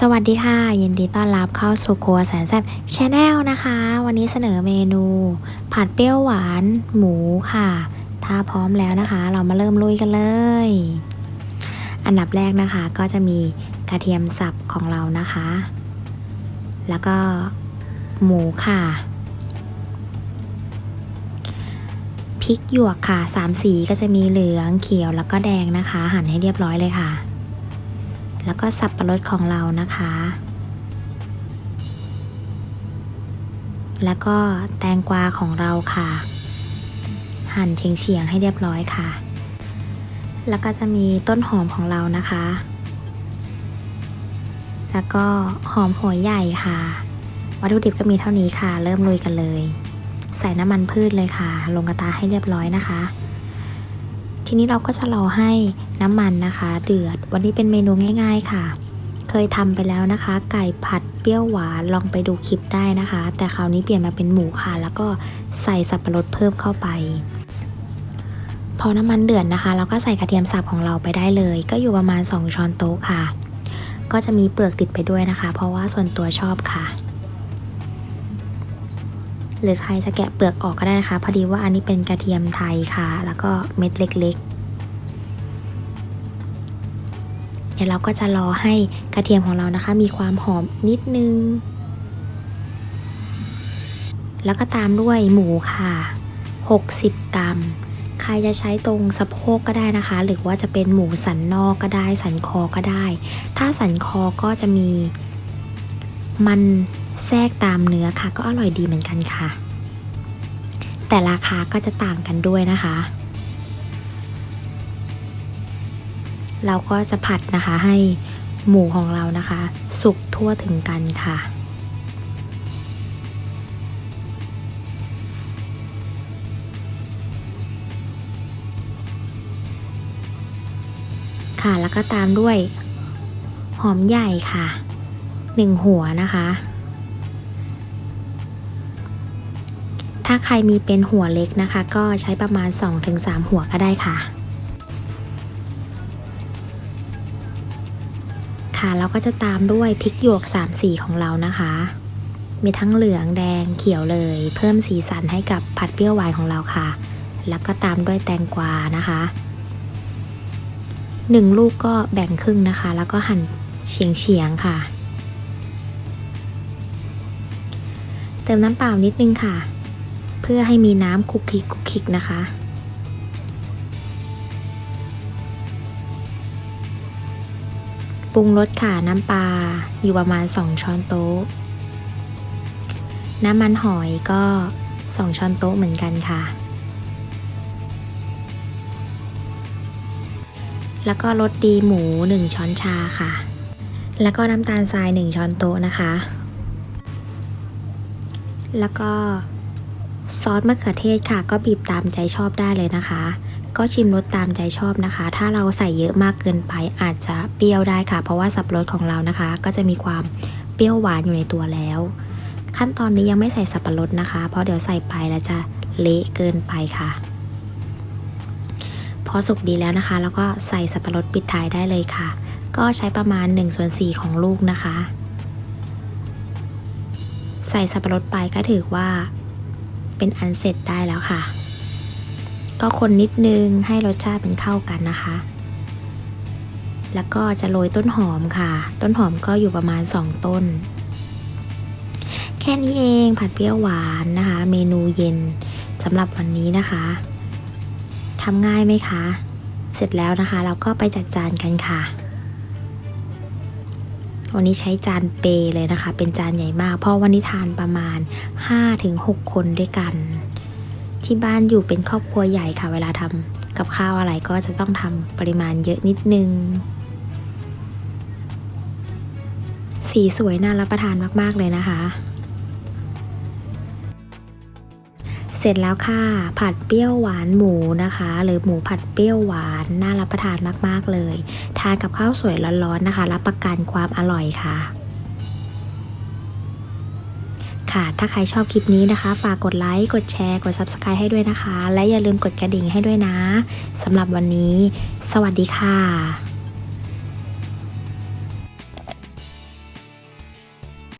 สวัสดีค่ะ ยินดีต้อนรับเข้าสู่ครัวแสนแซ่บชาแนลนะคะ วันนี้เสนอเมนู ผัดเปรี้ยวหวานหมูค่ะ ถ้าพร้อมแล้วนะคะ เรามาเริ่มลุยกันเลย อันดับแรกนะคะก็จะมีกระเทียมสับของเรานะคะ แล้วก็หมูค่ะพริกหยวกค่ะสามสีก็จะมีเหลืองเขียวแล้วก็แดงนะคะ หั่นให้เรียบร้อยเลยค่ะ แล้วก็สับปะรดของเรานะคะ แล้วก็แตงกวาของเราค่ะ หั่นเฉียงๆให้เรียบร้อยค่ะ แล้วก็จะมีต้นหอมของเรานะคะ แล้วก็หอมหัวใหญ่ค่ะ วัตถุดิบก็มีเท่านี้ค่ะ เริ่มลุยกันเลย ใส่น้ำมันพืชเลยค่ะ ลงกระทะให้เรียบร้อยนะคะ ทีนี้เราก็จะรอให้น้ำมันนะคะ เดือด วันนี้เป็นเมนูง่าย ๆค่ะ เคยทำไปแล้วนะคะ ไก่ผัดเปรี้ยวหวานลองไปดูคลิปได้นะคะ แต่คราวนี้เปลี่ยนมาเป็นหมูค่ะ แล้วก็ใส่สับปะรดเพิ่มเข้าไป พอน้ำมันเดือดนะคะ เราก็ใส่กระเทียมสับของเราไปได้เลย ก็อยู่ประมาณ 2 ช้อนโต๊ะค่ะ ก็จะมีเปลือกติดไปด้วยนะคะ เพราะว่าส่วนตัวชอบค่ะ หรือใครจะแกะเปลือกออกก็ได้นะคะ พอดีว่าอันนี้เป็นกระเทียมไทยค่ะ แล้วก็เม็ดเล็กๆ เดี๋ยวเราก็จะรอให้กระเทียมของเรานะคะ มีความหอมนิดนึง แล้วก็ตามด้วยหมูค่ะ 60 กรัม ใครจะใช้ตรงสะโพกก็ได้นะคะ หรือว่าจะเป็นหมูสันนอกก็ได้ สันคอก็ได้ ถ้าสันคอก็จะมี มันแทรกตามเนื้อค่ะ ก็อร่อยดีเหมือนกันค่ะ แต่ราคาก็จะต่างกันด้วยนะคะ เราก็จะผัดนะคะให้หมูของเรานะคะ สุกทั่วถึงกันค่ะค่ะแล้วก็ตามด้วยหอมใหญ่ค่ะ หนึ่งหัวนะคะ ถ้าใครมีเป็นหัวเล็กนะคะ ก็ใช้ประมาณ 2-3 หัวก็ได้ค่ะ ค่ะแล้วก็จะตามด้วยพริกหยวก 3 สีของเรานะคะ มีทั้งเหลืองแดงเขียวเลย เพิ่มสีสันให้กับผัดเปรี้ยวหวานของเราค่ะ แล้วก็ตามด้วยแตงกวานะคะหนึ่งลูกก็แบ่งครึ่งนะคะ แล้วก็หั่นเฉียงเฉียงๆค่ะ เติมน้ำเปล่านิดนึงค่ะ เพื่อให้มีน้ำคุกคิกคุกคิกนะคะ ปรุงรสค่ะน้ำปลาอยู่ประมาณ 2 ช้อนโต๊ะ น้ำมันหอยก็ 2 ช้อนโต๊ะเหมือนกันค่ะ แล้วก็รสดีหมู 1 ช้อนชาค่ะ แล้วก็น้ำตาลทราย 1 ช้อนโต๊ะนะคะ แล้วก็ซอสมะเขือเทศค่ะ ก็บีบตามใจชอบได้เลยนะคะ ก็ชิมรสตามใจชอบนะคะ ถ้าเราใส่เยอะมากเกินไปอาจจะเปรี้ยวได้ค่ะ เพราะว่าสับปะรดของเรานะคะ ก็จะมีความเปรี้ยวหวานอยู่ในตัวแล้ว ขั้นตอนนี้ยังไม่ใส่สับปะรดนะคะ เพราะเดี๋ยวใส่ไปแล้วจะเละเกินไปค่ะ พอสุกดีแล้วนะคะ แล้วก็ใส่สับปะรดปิดท้ายได้เลยค่ะ ก็ใช้ประมาณ1ส่วน4ของลูกนะคะ ใส่สับปะรดไปก็ถือว่า เป็นอันเสร็จได้แล้วค่ะ ก็คนนิดนึงให้รสชาติเป็นเข้ากันนะคะ แล้วก็จะโรยต้นหอมค่ะ ต้นหอมก็อยู่ประมาณ 2 ต้น แค่นี้เองผัดเปรี้ยวหวานนะคะ เมนูเย็นสำหรับวันนี้นะคะทำง่ายไหมคะ เสร็จแล้วนะคะ เราก็ไปจัดจานกันค่ะ วันนี้ใช้จานเปเลยนะคะ เป็นจานใหญ่มาก เพราะวันนี้ทานประมาณ 5-6 คนด้วยกัน ที่บ้านอยู่เป็นครอบครัวใหญ่ค่ะ เวลาทำกับข้าวอะไรก็จะต้องทำปริมาณเยอะนิดนึง สีสวยน่ารับประทานมาก ๆ เลยนะคะ เสร็จแล้วค่ะ ผัดเปรี้ยวหวานหมูนะคะ หรือหมูผัดเปรี้ยวหวานน่ารับประทานมาก ๆ เลย ทานกับข้าวสวยร้อนๆนะคะ รับประกันความอร่อยค่ะค่ะถ้าใครชอบคลิปนี้นะคะ ฝากกดไลค์ กดแชร์ กด Subscribe ให้ด้วยนะคะ และอย่าลืมกดกระดิ่งให้ด้วยนะสำหรับวันนี้ สวัสดีค่ะ